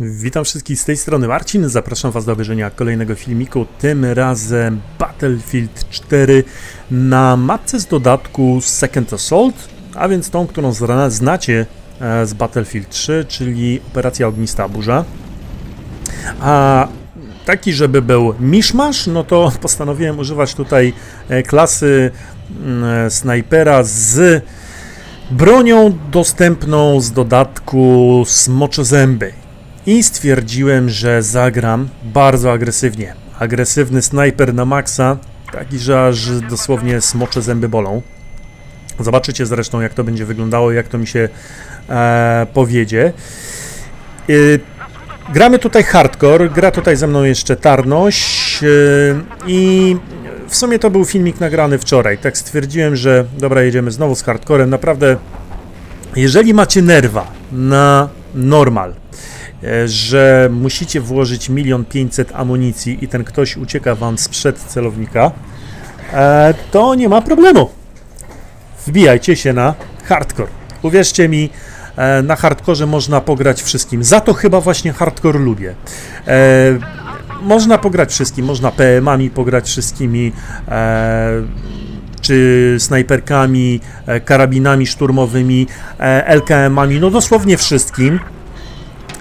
Witam wszystkich z tej strony Marcin, zapraszam Was do obejrzenia kolejnego filmiku, tym razem Battlefield 4 na mapce z dodatku Second Assault, a więc tą, którą znacie e, z Battlefield 3, czyli Operacja Ognista Burza. A taki, żeby był miszmasz, no to postanowiłem używać tutaj e, klasy mm, snajpera z bronią dostępną z dodatku Smocze Zęby. I stwierdziłem, że zagram bardzo agresywnie. Agresywny snajper na maksa, taki, że aż dosłownie smocze zęby bolą. Zobaczycie zresztą, jak to będzie wyglądało, jak to mi się e, powiedzie. Y, gramy tutaj hardcore, gra tutaj ze mną jeszcze Tarnoś y, i w sumie to był filmik nagrany wczoraj. Tak stwierdziłem, że dobra, jedziemy znowu z hardcorem. Naprawdę, jeżeli macie nerwa na normal, e, że musicie włożyć milion pięćset amunicji i ten ktoś ucieka wam sprzed celownika, e, to nie ma problemu. Wbijajcie się na hardcore. Uwierzcie mi, e, na hardkorze można pograć wszystkim. Za to chyba właśnie hardcore lubię. E, można pograć wszystkim, można PM-ami pograć wszystkimi, e, czy snajperkami, e, karabinami szturmowymi, e, LKM-ami, no dosłownie wszystkim,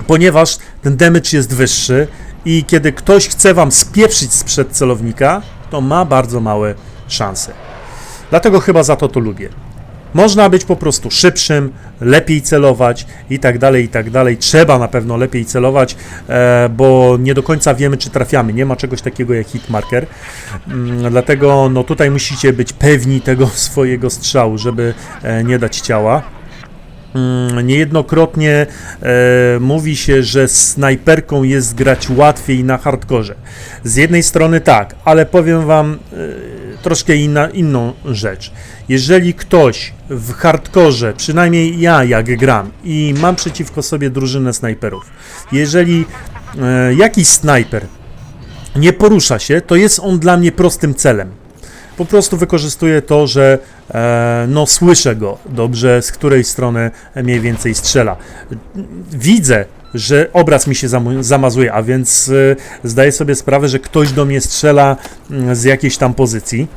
ponieważ ten damage jest wyższy i kiedy ktoś chce wam spieprzyć sprzed celownika, to ma bardzo małe szanse. Dlatego chyba za to to lubię. Można być po prostu szybszym, lepiej celować i tak dalej, i tak dalej. Trzeba na pewno lepiej celować, e, bo nie do końca wiemy, czy trafiamy. Nie ma czegoś takiego jak hitmarker. Mm, dlatego no, tutaj musicie być pewni tego swojego strzału, żeby e, nie dać ciała. Mm, Niejednokrotnie e, mówi się, że snajperką jest grać łatwiej na hardkorze. Z jednej strony tak, ale powiem wam e, troszkę inna, inną rzecz. Jeżeli ktoś w hardkorze, przynajmniej ja jak gram i mam przeciwko sobie drużynę snajperów, jeżeli e, jakiś snajper nie porusza się, to jest on dla mnie prostym celem. Po prostu wykorzystuję to, że e, no słyszę go dobrze, z której strony mniej więcej strzela. Widzę, że obraz mi się zamazuje, a więc e, zdaję sobie sprawę, że ktoś do mnie strzela mm, z jakiejś tam pozycji.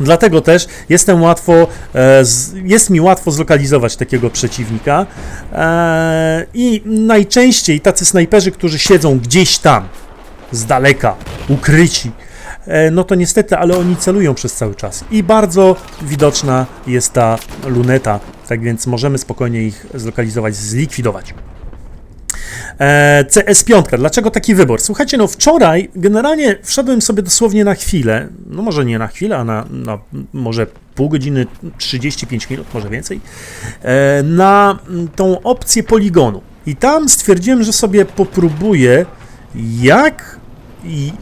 Dlatego też jestem łatwo, e, jest mi łatwo zlokalizować takiego przeciwnika i najczęściej tacy snajperzy, którzy siedzą gdzieś tam z daleka, ukryci, no to niestety, ale oni celują przez cały czas i bardzo widoczna jest ta luneta, tak więc możemy spokojnie ich zlokalizować, zlikwidować. E, CS5. Dlaczego taki wybór? Słuchajcie, no wczoraj generalnie wszedłem sobie dosłownie na chwilę, no może nie na chwilę, a na, na może pół godziny, 35 minut, może więcej, e, na tą opcję poligonu. I tam stwierdziłem, że sobie popróbuję, jak i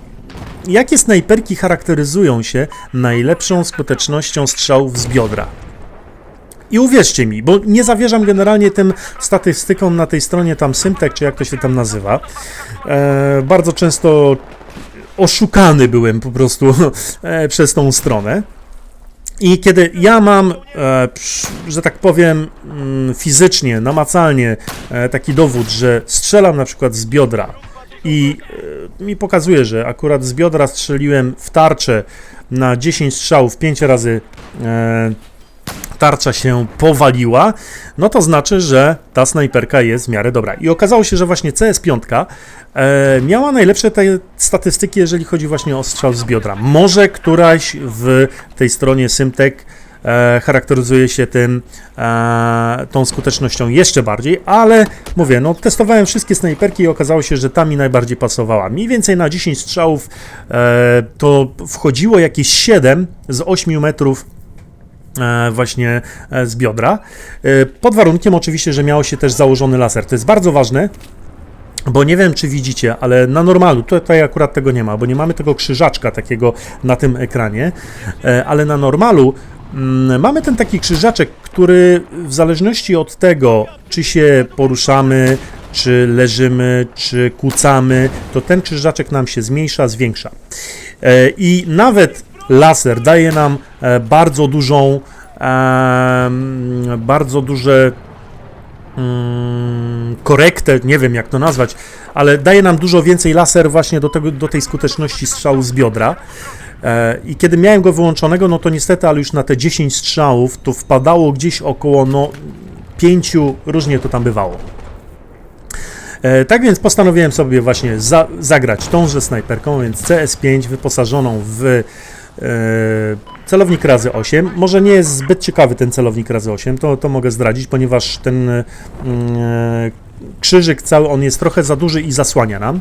jakie snajperki charakteryzują się najlepszą skutecznością strzałów z biodra. I uwierzcie mi, bo nie zawierzam generalnie tym statystykom na tej stronie tam Symtek, czy jak to się tam nazywa. E, bardzo często oszukany byłem po prostu e, przez tą stronę. I kiedy ja mam, e, że tak powiem, mm, fizycznie, namacalnie e, taki dowód, że strzelam na przykład z biodra i e, mi pokazuje, że akurat z biodra strzeliłem w tarczę na 10 strzałów 5 razy e, tarcza się powaliła, no to znaczy, że ta snajperka jest w miarę dobra. I okazało się, że właśnie CS5 e, miała najlepsze te statystyki, jeżeli chodzi właśnie o strzał z biodra. Może któraś w tej stronie Symtek charakteryzuje się tym, e, tą skutecznością jeszcze bardziej, ale mówię, no testowałem wszystkie snajperki i okazało się, że ta mi najbardziej pasowała. Mniej więcej na 10 strzałów e, to wchodziło jakieś 7 z 8 metrów e, właśnie e, z biodra. E, Pod warunkiem oczywiście, że miało się też założony laser. To jest bardzo ważne, bo nie wiem, czy widzicie, ale na normalu, tutaj akurat tego nie ma, bo nie mamy tego krzyżaczka takiego na tym ekranie, e, ale na normalu mamy ten taki krzyżaczek, który w zależności od tego, czy się poruszamy, czy leżymy, czy kucamy, to ten krzyżaczek nam się zmniejsza, zwiększa. E, I nawet laser daje nam e, bardzo dużą, em, bardzo duże mm, korektę, nie wiem jak to nazwać, ale daje nam dużo więcej laser właśnie do, tego, do tej skuteczności strzału z biodra. E, I kiedy miałem go wyłączonego, no to niestety, ale już na te 10 strzałów to wpadało gdzieś około no, 5, różnie to tam bywało. E, tak więc postanowiłem sobie właśnie za, zagrać tąże snajperką, więc CS5 wyposażoną w e, celownik razy 8. Może nie jest zbyt ciekawy ten celownik razy 8, to, to mogę zdradzić, ponieważ ten e, krzyżyk cały, on jest trochę za duży i zasłania nam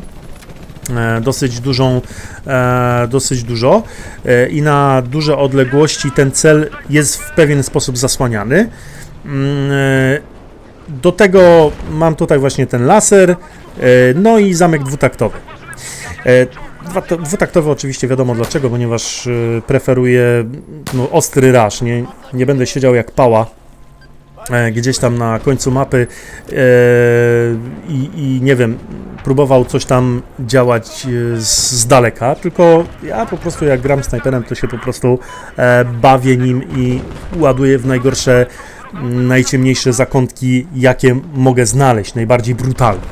dosyć dużą, e, dosyć dużo e, i na duże odległości ten cel jest w pewien sposób zasłaniany. Mm, e, Do tego mam tutaj właśnie ten laser, e, no i zamek dwutaktowy. E, Dwutaktowy oczywiście wiadomo dlaczego, ponieważ e, preferuję no, ostry raż, nie, nie będę siedział jak pała e, gdzieś tam na końcu mapy e, i, i nie wiem, próbował coś tam działać e, z, z daleka, tylko ja po prostu jak gram snajperem, to się po prostu e, bawię nim i ładuję w najgorsze, najciemniejsze zakątki, jakie mogę znaleźć, najbardziej brutalne.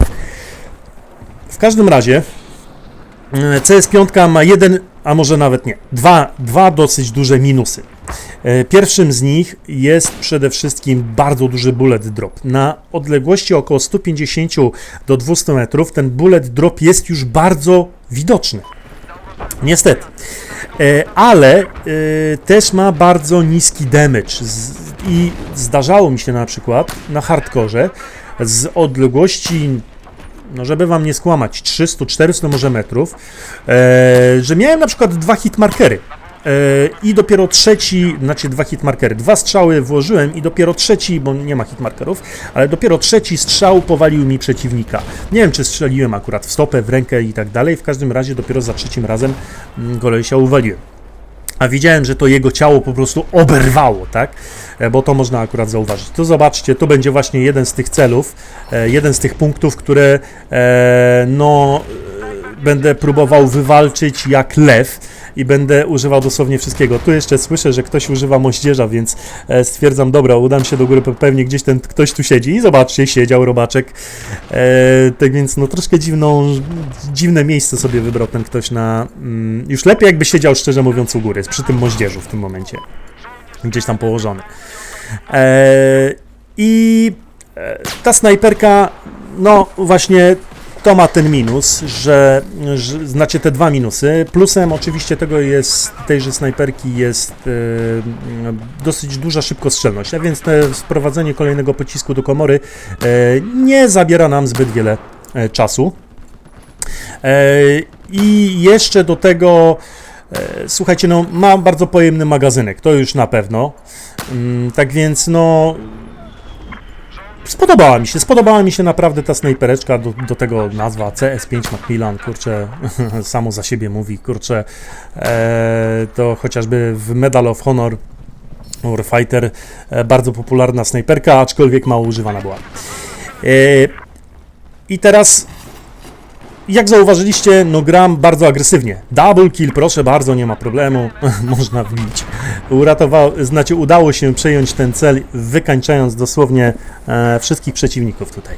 W każdym razie e, CS5 ma jeden, a może nawet nie, dwa, dwa dosyć duże minusy. E, Pierwszym z nich jest przede wszystkim bardzo duży bullet drop. Na odległości około 150 do 200 metrów ten bullet drop jest już bardzo widoczny. Niestety. E, Ale e, też ma bardzo niski damage. I zdarzało mi się na przykład na hardkorze z odległości no żeby wam nie skłamać, 300-400 może metrów, że miałem na przykład dwa hitmarkery. E, I dopiero trzeci, znaczy dwa hitmarkery, dwa strzały włożyłem i dopiero trzeci, bo nie ma hitmarkerów, ale dopiero trzeci strzał powalił mi przeciwnika. Nie wiem, czy strzeliłem akurat w stopę, w rękę i tak dalej, w każdym razie dopiero za trzecim razem mm, kolesia uwaliłem. A widziałem, że to jego ciało po prostu oberwało, tak? E, Bo to można akurat zauważyć. To zobaczcie, to będzie właśnie jeden z tych celów, e, jeden z tych punktów, które no będę próbował wywalczyć jak lew i będę używał dosłownie wszystkiego. Tu jeszcze słyszę, że ktoś używa moździerza, więc e, stwierdzam, dobra, udam się do góry, pe- pewnie gdzieś ten ktoś tu siedzi i zobaczcie, siedział robaczek. E, tak więc no troszkę dziwną, dziwne miejsce sobie wybrał ten ktoś na... Mm, już lepiej jakby siedział, szczerze mówiąc, u góry, przy tym moździerzu w tym momencie. Gdzieś tam położony. E, I ta snajperka, no właśnie to ma ten minus, że, że znacie te dwa minusy. Plusem oczywiście tego jest, tejże snajperki jest e, dosyć duża szybkostrzelność, a więc te wprowadzenie kolejnego pocisku do komory e, nie zabiera nam zbyt wiele e, czasu. I jeszcze do tego, słuchajcie, no ma bardzo pojemny magazynek, to już na pewno. Mm, Tak więc, no. Spodobała mi się, spodobała mi się naprawdę ta snajpereczka, do, do tego nazwa CS5 Macmillan, kurczę, samo za siebie mówi, kurczę, e, to chociażby w Medal of Honor Warfighter e, bardzo popularna snajperka, aczkolwiek mało używana była. E, I teraz jak zauważyliście, no gram bardzo agresywnie. Double kill, proszę bardzo, nie ma problemu, można wbić. Uratował, znaczy udało się przejąć ten cel, wykańczając dosłownie e, wszystkich przeciwników tutaj.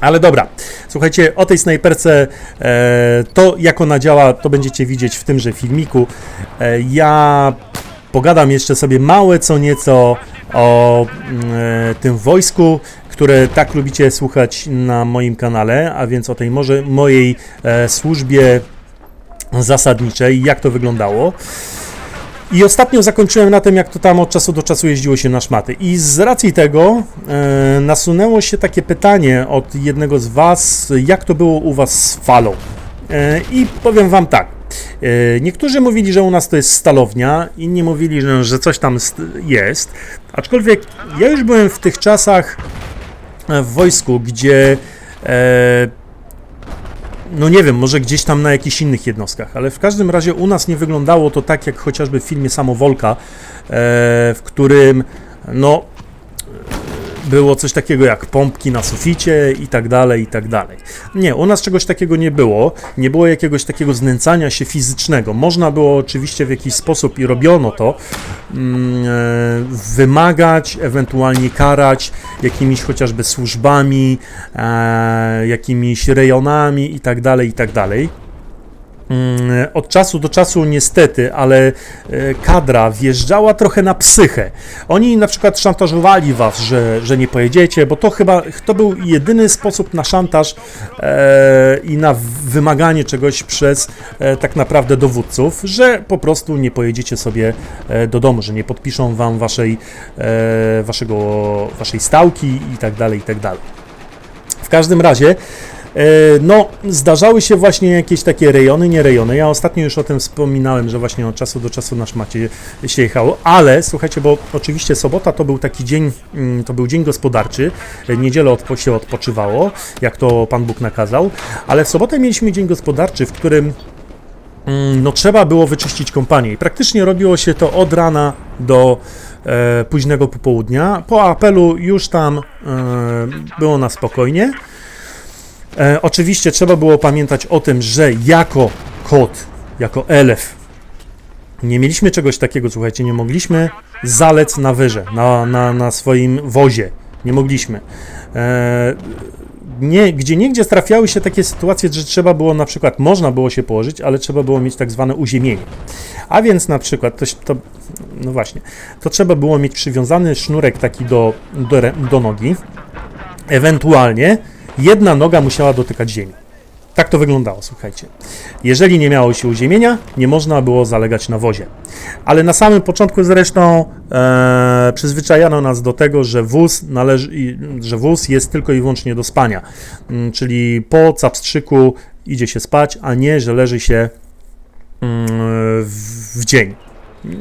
Ale dobra, słuchajcie, o tej snajperce, e, to jak ona działa, to będziecie widzieć w tymże filmiku. E, ja pogadam jeszcze sobie małe co nieco o mm, e, tym wojsku, które tak lubicie słuchać na moim kanale, a więc o tej może mojej e, służbie zasadniczej, jak to wyglądało. I ostatnio zakończyłem na tym, jak to tam od czasu do czasu jeździło się na szmaty. I z racji tego e, nasunęło się takie pytanie od jednego z Was, jak to było u Was z falą. E, I powiem Wam tak. E, Niektórzy mówili, że u nas to jest stalownia, inni mówili, że, coś tam st- jest. Aczkolwiek ja już byłem w tych czasach e, w wojsku, gdzie e, no nie wiem, może gdzieś tam na jakichś innych jednostkach, ale w każdym razie u nas nie wyglądało to tak jak chociażby w filmie Samowolka, w którym no było coś takiego jak pompki na suficie i tak dalej, i tak dalej. Nie, u nas czegoś takiego nie było. Nie było jakiegoś takiego znęcania się fizycznego. Można było oczywiście w jakiś sposób i robiono to, mm, e, wymagać, ewentualnie karać jakimiś chociażby służbami, e, jakimiś rejonami i tak dalej, i tak dalej. Mm, Od czasu do czasu niestety, ale e, kadra wjeżdżała trochę na psychę. Oni na przykład szantażowali was, że, że nie pojedziecie, bo to chyba to był jedyny sposób na szantaż e, i na wymaganie czegoś przez e, tak naprawdę dowódców, że po prostu nie pojedziecie sobie do domu, że nie podpiszą wam waszej, waszego, waszej stałki i tak dalej, i tak dalej. W każdym razie No, zdarzały się właśnie jakieś takie rejony, nie rejony. Ja ostatnio już o tym wspominałem, że właśnie od czasu do czasu na szmacie się jechało, ale słuchajcie, bo oczywiście sobota to był taki dzień, mm, to był dzień gospodarczy, e, niedzielę odpo się odpoczywało, jak to Pan Bóg nakazał, ale w sobotę mieliśmy dzień gospodarczy, w którym mm, no, trzeba było wyczyścić kompanię i praktycznie robiło się to od rana do e, późnego popołudnia. Po apelu już tam e, było na spokojnie. E, oczywiście trzeba było pamiętać o tym, że jako kot, jako elef, nie mieliśmy czegoś takiego, słuchajcie, nie mogliśmy zalec na wyrze, na, na, na swoim wozie. Nie mogliśmy. E, nie, gdzie niegdzie trafiały się takie sytuacje, że trzeba było na przykład, można było się położyć, ale trzeba było mieć tak zwane uziemienie. A więc na przykład, to, to, no właśnie, to trzeba było mieć przywiązany sznurek taki do, do, do nogi, ewentualnie jedna noga musiała dotykać ziemi. Tak to wyglądało, słuchajcie. Jeżeli nie miało się uziemienia, nie można było zalegać na wozie. Ale na samym początku zresztą e, przyzwyczajano nas do tego, że wóz, należy, że wóz jest tylko i wyłącznie do spania. Mm, Czyli po capstrzyku idzie się spać, a nie, że leży się mm, w, w dzień.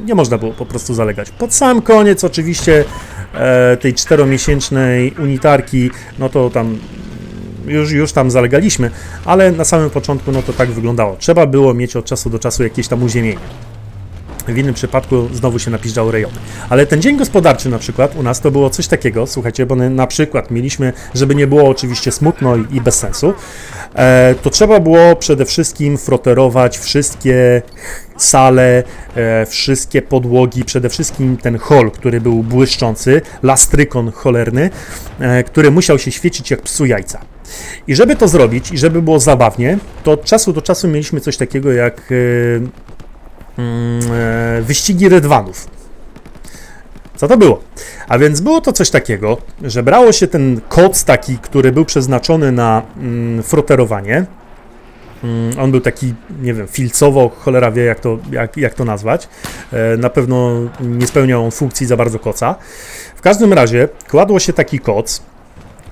Nie można było po prostu zalegać. Pod sam koniec oczywiście e, tej czteromiesięcznej unitarki, no to tam już, już tam zalegaliśmy, ale na samym początku no to tak wyglądało. Trzeba było mieć od czasu do czasu jakieś tam uziemienie. W innym przypadku znowu się napiżdżały rejony. Ale ten dzień gospodarczy na przykład u nas to było coś takiego, słuchajcie, bo na przykład mieliśmy, żeby nie było oczywiście smutno i, bez sensu, e, to trzeba było przede wszystkim froterować wszystkie sale, e, wszystkie podłogi, przede wszystkim ten hol, który był błyszczący, lastrykon cholerny, e, który musiał się świecić jak psu jajca. I żeby to zrobić i żeby było zabawnie, to od czasu do czasu mieliśmy coś takiego jak mm, e, wyścigi rydwanów. Co to było? A więc było to coś takiego, że brało się ten koc taki, który był przeznaczony na mm, froterowanie. Mm, On był taki, nie wiem, filcowo, cholera wie jak to, jak, jak to nazwać. E, Na pewno nie spełniał on funkcji za bardzo koca. W każdym razie kładło się taki koc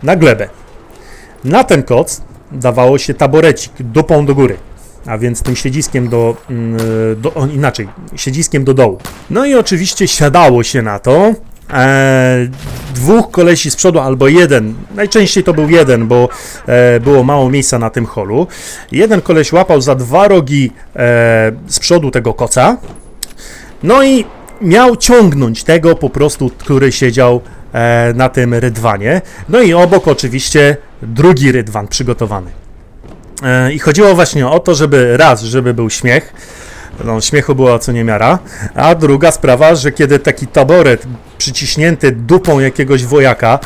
na glebę. Na ten koc dawało się taborecik dupą do góry, a więc tym siedziskiem do, mm, do inaczej, siedziskiem do dołu. No i oczywiście siadało się na to. E, dwóch kolesi z przodu albo jeden, najczęściej to był jeden, bo e, było mało miejsca na tym holu. Jeden koleś łapał za dwa rogi e, z przodu tego koca, no i miał ciągnąć tego po prostu, który siedział e, na tym rydwanie. No i obok oczywiście drugi rydwan przygotowany. E, I chodziło właśnie o to, żeby raz, żeby był śmiech, no, śmiechu była co niemiara, a druga sprawa, że kiedy taki taboret przyciśnięty dupą jakiegoś wojaka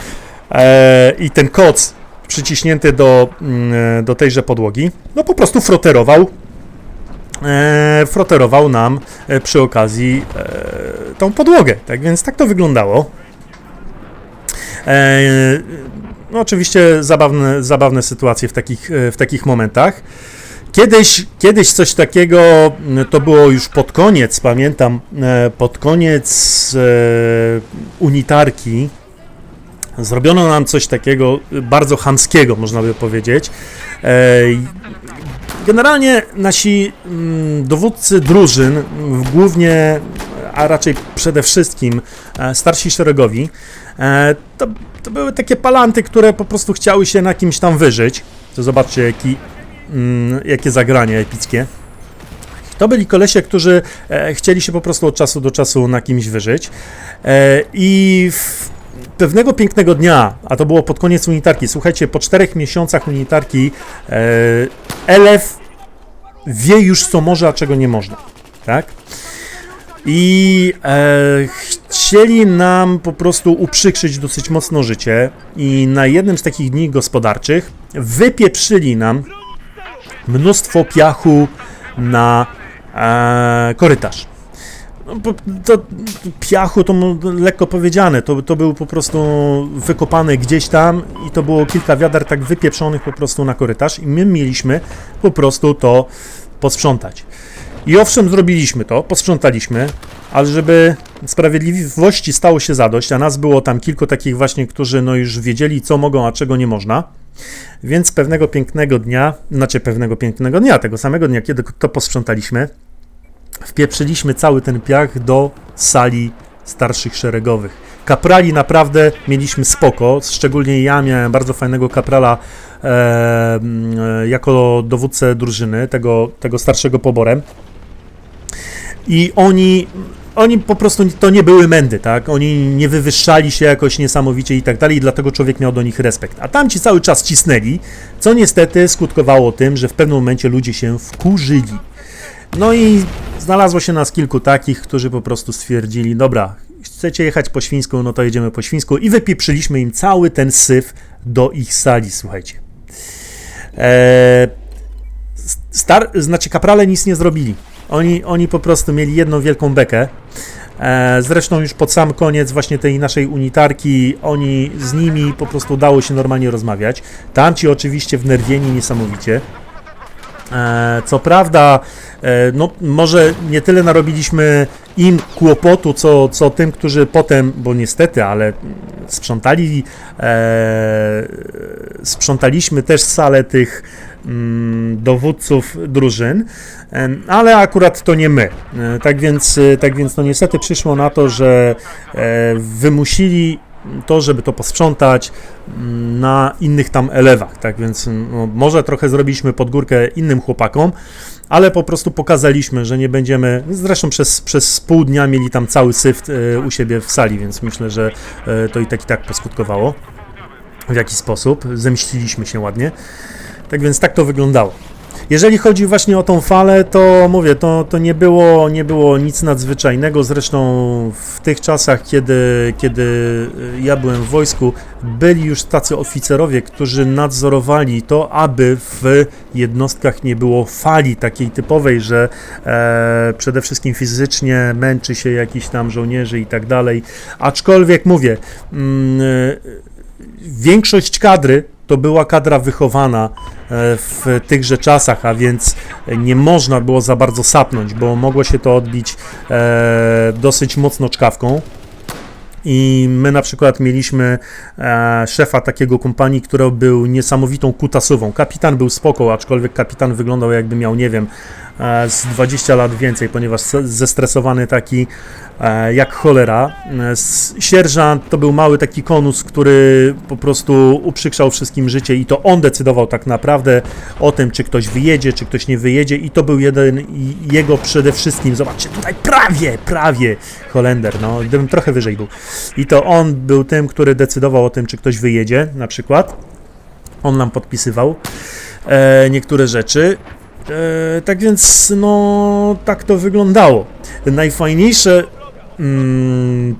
e, i ten koc przyciśnięty do, mm, do tejże podłogi, no po prostu froterował e, froterował nam e, przy okazji e, tą podłogę. Tak więc tak to wyglądało. E, no oczywiście zabawne, zabawne sytuacje w takich, e, w takich momentach. Kiedyś, kiedyś coś takiego m, to było już pod koniec, pamiętam, e, pod koniec e, unitarki. Zrobiono nam coś takiego bardzo chamskiego, można by powiedzieć. Generalnie nasi mm, dowódcy drużyn, m, głównie, a raczej przede wszystkim e, starsi szeregowi, e, to, to były takie palanty, które po prostu chciały się na kimś tam wyżyć. To zobaczcie, jaki, mm, jakie zagranie epickie. To byli kolesie, którzy e, chcieli się po prostu od czasu do czasu na kimś wyżyć. I pewnego pięknego dnia, a to było pod koniec unitarki, słuchajcie, po czterech miesiącach unitarki Elef wie już co może, a czego nie można, tak? I e, chcieli nam po prostu uprzykrzyć dosyć mocno życie i na jednym z takich dni gospodarczych wypieprzyli nam mnóstwo piachu na e, korytarz. No, to piachu to lekko powiedziane, to, to był po prostu wykopany gdzieś tam i to było kilka wiader tak wypieprzonych po prostu na korytarz i my mieliśmy po prostu to posprzątać. I owszem, zrobiliśmy to, posprzątaliśmy, ale żeby sprawiedliwości stało się zadość, a nas było tam kilku takich właśnie, którzy no już wiedzieli, co mogą, a czego nie można, więc pewnego pięknego dnia, znaczy pewnego pięknego dnia, tego samego dnia, kiedy to posprzątaliśmy, wpieprzyliśmy cały ten piach do sali starszych szeregowych. Kaprali naprawdę mieliśmy spoko, szczególnie ja miałem bardzo fajnego kaprala e, e, jako dowódcę drużyny, tego, tego starszego poborem. I oni, oni po prostu to nie były mędy, tak? Oni nie wywyższali się jakoś niesamowicie i tak dalej, i dlatego człowiek miał do nich respekt. A tamci cały czas cisnęli, co niestety skutkowało tym, że w pewnym momencie ludzie się wkurzyli. No i znalazło się nas kilku takich, którzy po prostu stwierdzili, dobra, chcecie jechać po świńsku, no to jedziemy po świńsku i wypieprzyliśmy im cały ten syf do ich sali, słuchajcie. Eee, star, znaczy kaprale nic nie zrobili. Oni, oni po prostu mieli jedną wielką bekę. E, zresztą już pod sam koniec właśnie tej naszej unitarki, oni z nimi po prostu udało się normalnie rozmawiać. Tamci oczywiście wnerwieni niesamowicie. E, co prawda, e, no może nie tyle narobiliśmy im kłopotu, co, co tym, którzy potem, bo niestety, ale sprzątali, e, sprzątaliśmy też salę tych mm, dowódców drużyn, em, ale akurat to nie my. E, Tak więc, e, tak więc no niestety przyszło na to, że e, wymusili to, żeby to posprzątać mm, na innych tam elewach, tak więc no, może trochę zrobiliśmy pod górkę innym chłopakom, ale po prostu pokazaliśmy, że nie będziemy, zresztą przez, przez pół dnia mieli tam cały syf e, u siebie w sali, więc myślę, że e, to i tak i tak poskutkowało w jakiś sposób, zemściliśmy się ładnie, tak więc tak to wyglądało. Jeżeli chodzi właśnie o tą falę, to mówię, to, to nie, było, nie było nic nadzwyczajnego. Zresztą w tych czasach, kiedy, kiedy ja byłem w wojsku, byli już tacy oficerowie, którzy nadzorowali to, aby w jednostkach nie było fali takiej typowej, że e, przede wszystkim fizycznie męczy się jakiś tam żołnierzy i tak dalej. Aczkolwiek mówię, mm, e, większość kadry to była kadra wychowana e, w tychże czasach, a więc nie można było za bardzo sapnąć, bo mogło się to odbić e, dosyć mocno czkawką. I my na przykład mieliśmy e, szefa takiego kompanii, który był niesamowitą kutasową. Kapitan był spoko, aczkolwiek kapitan wyglądał jakby miał, nie wiem, z 20 lat więcej, ponieważ zestresowany taki e, jak cholera. E, Sierżant to był mały taki konus, który po prostu uprzykrzał wszystkim życie i to on decydował tak naprawdę o tym, czy ktoś wyjedzie, czy ktoś nie wyjedzie i to był jeden jego przede wszystkim, zobaczcie, tutaj prawie, prawie Holender, no gdybym trochę wyżej był. I to on był tym, który decydował o tym, czy ktoś wyjedzie, na przykład. On nam podpisywał e, niektóre rzeczy. E, tak więc, no, tak to wyglądało. Najfajniejsze. Mm,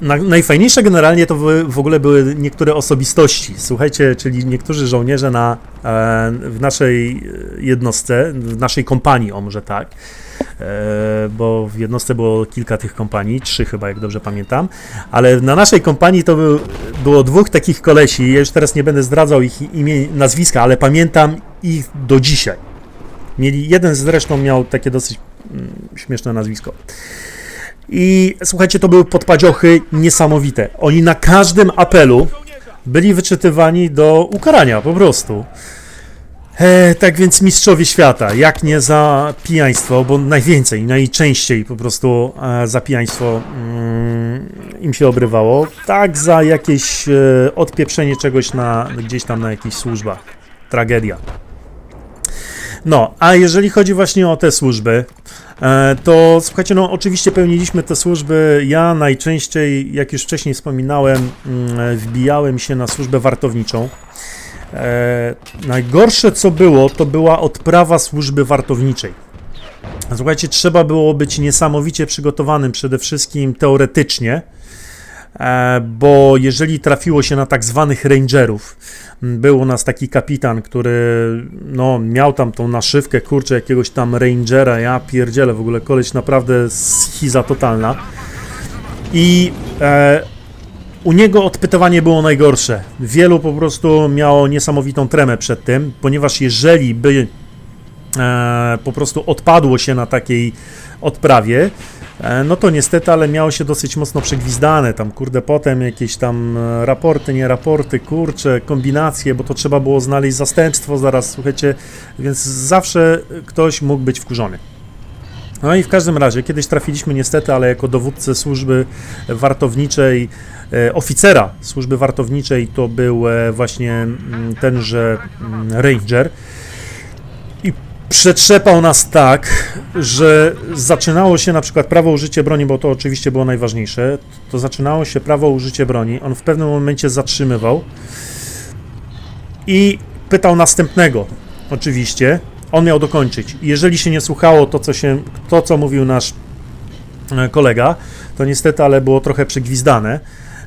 na, najfajniejsze generalnie to w, ogóle były niektóre osobistości. Słuchajcie, czyli niektórzy żołnierze na, e, w naszej jednostce, w naszej kompanii, o może tak, e, bo w jednostce było kilka tych kompanii, trzy chyba, jak dobrze pamiętam, ale na naszej kompanii to był, było dwóch takich kolesi, ja już teraz nie będę zdradzał ich imię, nazwiska, ale pamiętam ich do dzisiaj. Mieli, jeden zresztą miał takie dosyć mm, śmieszne nazwisko. I słuchajcie, to były podpadziochy niesamowite. Oni na każdym apelu byli wyczytywani do ukarania, po prostu. E, tak więc mistrzowie świata, jak nie za pijaństwo, bo najwięcej, najczęściej po prostu e, za pijaństwo mm, im się obrywało, tak za jakieś e, odpieprzenie czegoś na, gdzieś tam na jakichś służbach. Tragedia. No, a jeżeli chodzi właśnie o te służby, E, to słuchajcie, no oczywiście pełniliśmy te służby. Ja najczęściej, jak już wcześniej wspominałem, mm, wbijałem się na służbę wartowniczą. E, najgorsze co było, to była odprawa służby wartowniczej. Słuchajcie, trzeba było być niesamowicie przygotowanym przede wszystkim teoretycznie, bo jeżeli trafiło się na tak zwanych rangerów, był u nas taki kapitan, który no, miał tam tą naszywkę, kurczę, jakiegoś tam rangera, ja pierdzielę, w ogóle koleś naprawdę schiza totalna i e, u niego odpytywanie było najgorsze. Wielu po prostu miało niesamowitą tremę przed tym, ponieważ jeżeli by e, po prostu odpadło się na takiej odprawie, e, no to niestety, ale miało się dosyć mocno przegwizdane, tam kurde potem jakieś tam e, raporty, nie raporty, kurcze, kombinacje, bo to trzeba było znaleźć zastępstwo zaraz, słuchajcie, więc zawsze ktoś mógł być wkurzony. No i w każdym razie, kiedyś trafiliśmy niestety, ale jako dowódcę służby wartowniczej, e, oficera służby wartowniczej to był e, właśnie mm, tenże mm, ranger przetrzepał nas tak, że zaczynało się na przykład prawo użycie broni, bo to oczywiście było najważniejsze, to zaczynało się prawo użycie broni, on w pewnym momencie zatrzymywał i pytał następnego, oczywiście, on miał dokończyć. Jeżeli się nie słuchało to, co, się, to, co mówił nasz e, kolega, to niestety, ale było trochę przygwizdane.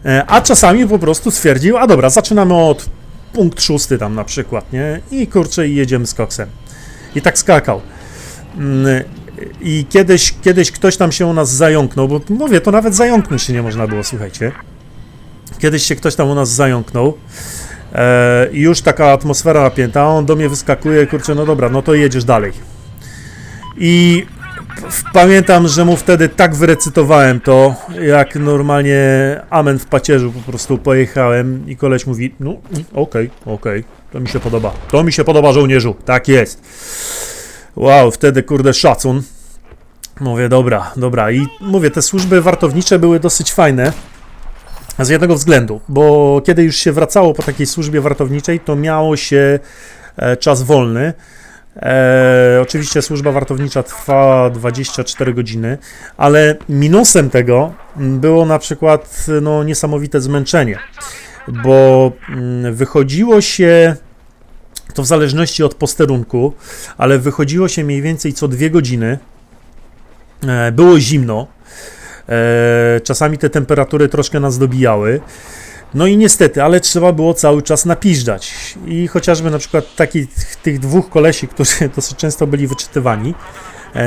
E, A czasami po prostu stwierdził, a dobra, zaczynamy od punkt szósty tam na przykład, nie? I kurczę, i jedziemy z koksem. I tak skakał. Mm, I kiedyś, kiedyś ktoś tam się u nas zająknął, bo mówię, to nawet zająknąć się nie można było, słuchajcie. Kiedyś się ktoś tam u nas zająknął. E, I już taka atmosfera napięta, on do mnie wyskakuje, kurczę, no dobra, no to jedziesz dalej. I pamiętam, że mu wtedy tak wyrecytowałem to, jak normalnie amen w pacierzu po prostu pojechałem i koleś mówi, no okej, okej, to mi się podoba, to mi się podoba żołnierzu, tak jest. Wow, wtedy kurde szacun. Mówię, dobra, dobra i mówię, te służby wartownicze były dosyć fajne, z jednego względu, bo kiedy już się wracało po takiej służbie wartowniczej, to miało się e, czas wolny. E, oczywiście służba wartownicza trwa 24 godziny, ale minusem tego było na przykład no, niesamowite zmęczenie, bo mm, wychodziło się to w zależności od posterunku, ale wychodziło się mniej więcej co dwie godziny. E, było zimno, E, czasami te temperatury troszkę nas dobijały. No i niestety, ale trzeba było cały czas napiżdżać. I chociażby na przykład takich tych dwóch kolesi, którzy dosyć często byli wyczytywani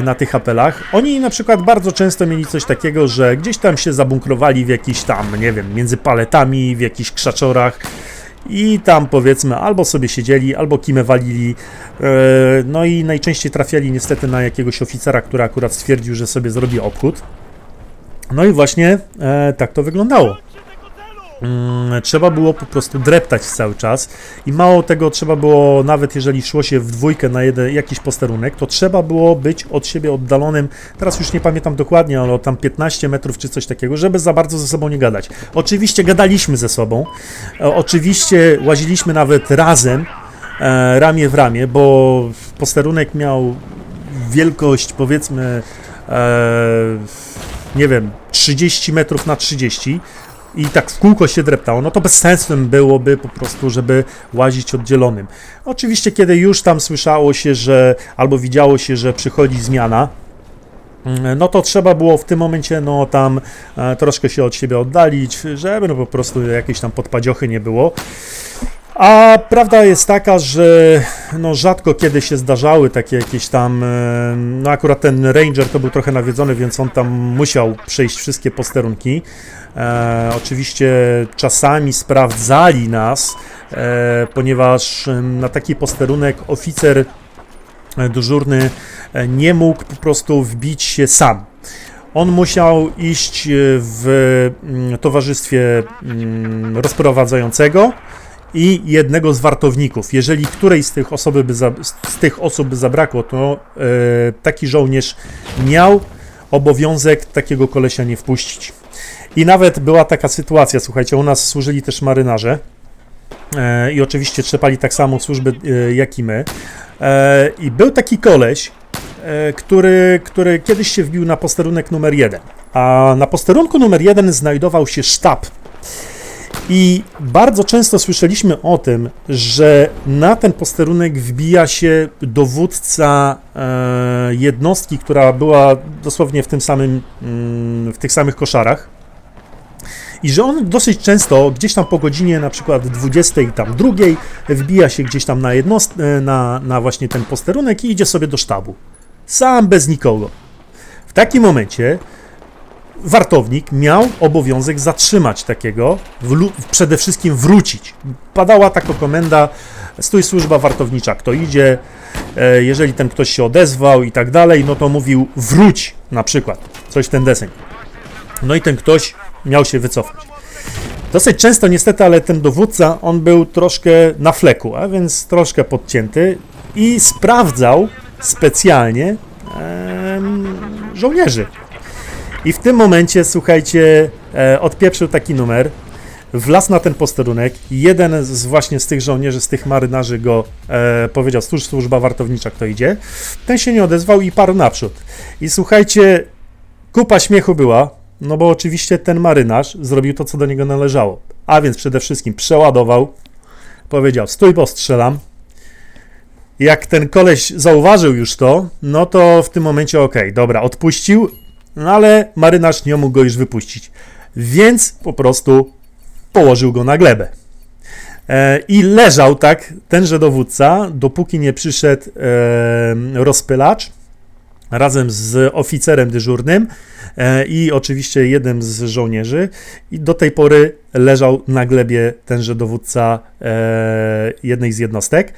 na tych apelach, oni na przykład bardzo często mieli coś takiego, że gdzieś tam się zabunkrowali w jakiś tam, nie wiem, między paletami, w jakichś krzaczorach i tam powiedzmy albo sobie siedzieli, albo kimę walili. E, No i najczęściej trafiali niestety na jakiegoś oficera, który akurat stwierdził, że sobie zrobi obchód. No i właśnie e, tak to wyglądało. Mm, trzeba było po prostu dreptać cały czas i mało tego trzeba było, nawet jeżeli szło się w dwójkę na jeden, jakiś posterunek, to trzeba było być od siebie oddalonym, teraz już nie pamiętam dokładnie, ale tam 15 metrów czy coś takiego, żeby za bardzo ze sobą nie gadać. Oczywiście gadaliśmy ze sobą, e, oczywiście łaziliśmy nawet razem, e, ramię w ramię, bo posterunek miał wielkość powiedzmy e, nie wiem, 30 metrów na 30 i tak w kółko się dreptało, no to bez sensem byłoby po prostu, żeby łazić oddzielonym. Oczywiście, kiedy już tam słyszało się, że albo widziało się, że przychodzi zmiana, mm, no to trzeba było w tym momencie, no tam e, troszkę się od siebie oddalić, żeby no po prostu jakieś tam podpadziochy nie było. A prawda jest taka, że no rzadko kiedy się zdarzały takie jakieś tam, e, no akurat ten Ranger to był trochę nawiedzony, więc on tam musiał przejść wszystkie posterunki. E, oczywiście czasami sprawdzali nas, e, ponieważ na taki posterunek oficer e, dyżurny e, nie mógł po prostu wbić się sam. On musiał iść w mm, towarzystwie mm, rozprowadzającego i jednego z wartowników. Jeżeli którejś z tych, osoby by za, z tych osób by zabrakło, to e, taki żołnierz miał obowiązek takiego kolesia nie wpuścić. I nawet była taka sytuacja, słuchajcie, u nas służyli też marynarze e, i oczywiście trzepali tak samo służby e, jak i my. E, I był taki koleś, który, który kiedyś się wbił na posterunek numer jeden. A na posterunku numer jeden znajdował się sztab. I bardzo często słyszeliśmy o tym, że na ten posterunek wbija się dowódca e, jednostki, która była dosłownie w tym samym, mm, w tych samych koszarach. I że on dosyć często, gdzieś tam po godzinie na przykład 20 tam drugiej, wbija się gdzieś tam na, jednost- e, na, na właśnie ten posterunek i idzie sobie do sztabu. Sam bez nikogo. W takim momencie wartownik miał obowiązek zatrzymać takiego, wlu- przede wszystkim wrócić. Padała taka komenda, stój służba wartownicza, kto idzie, e, jeżeli ten ktoś się odezwał i tak dalej, no to mówił wróć na przykład, coś w ten deseń. No i ten ktoś miał się wycofać. Dosyć często niestety, ale ten dowódca, on był troszkę na fleku, a więc troszkę podcięty i sprawdzał specjalnie żołnierzy. I w tym momencie, słuchajcie, e, odpieprzył taki numer, wlazł na ten posterunek. Jeden z właśnie z tych żołnierzy, z tych marynarzy go e, powiedział, służ, służba wartownicza, kto idzie. Ten się nie odezwał i parł naprzód. I słuchajcie, kupa śmiechu była, no bo oczywiście ten marynarz zrobił to, co do niego należało. A więc przede wszystkim przeładował, powiedział, stój, bo strzelam. Jak ten koleś zauważył już to, no to w tym momencie okej, dobra, odpuścił, no ale marynarz nie mógł go już wypuścić. Więc po prostu położył go na glebę. E, I leżał tak tenże dowódca, dopóki nie przyszedł e, rozpylacz razem z oficerem dyżurnym e, i oczywiście jednym z żołnierzy. I do tej pory leżał na glebie tenże dowódca jednej z jednostek.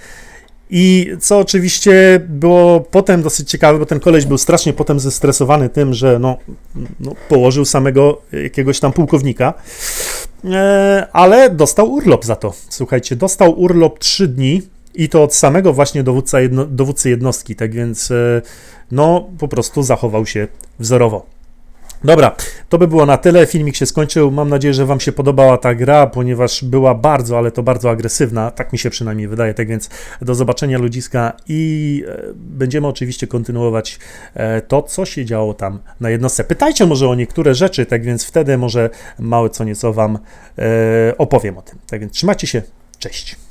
I co oczywiście było potem dosyć ciekawe, bo ten koleś był strasznie potem zestresowany tym, że no, no, położył samego jakiegoś tam pułkownika, e, ale dostał urlop za to. Słuchajcie, dostał urlop 3 dni i to od samego właśnie dowódca jedno, dowódcy jednostki, tak więc e, no po prostu zachował się wzorowo. Dobra, to by było na tyle. Filmik się skończył. Mam nadzieję, że Wam się podobała ta gra, ponieważ była bardzo, ale to bardzo agresywna. Tak mi się przynajmniej wydaje. Tak więc do zobaczenia ludziska i e, będziemy oczywiście kontynuować e, to, co się działo tam na jednostce. Pytajcie może o niektóre rzeczy, tak więc wtedy może małe co nieco Wam e, opowiem o tym. Tak więc trzymajcie się. Cześć.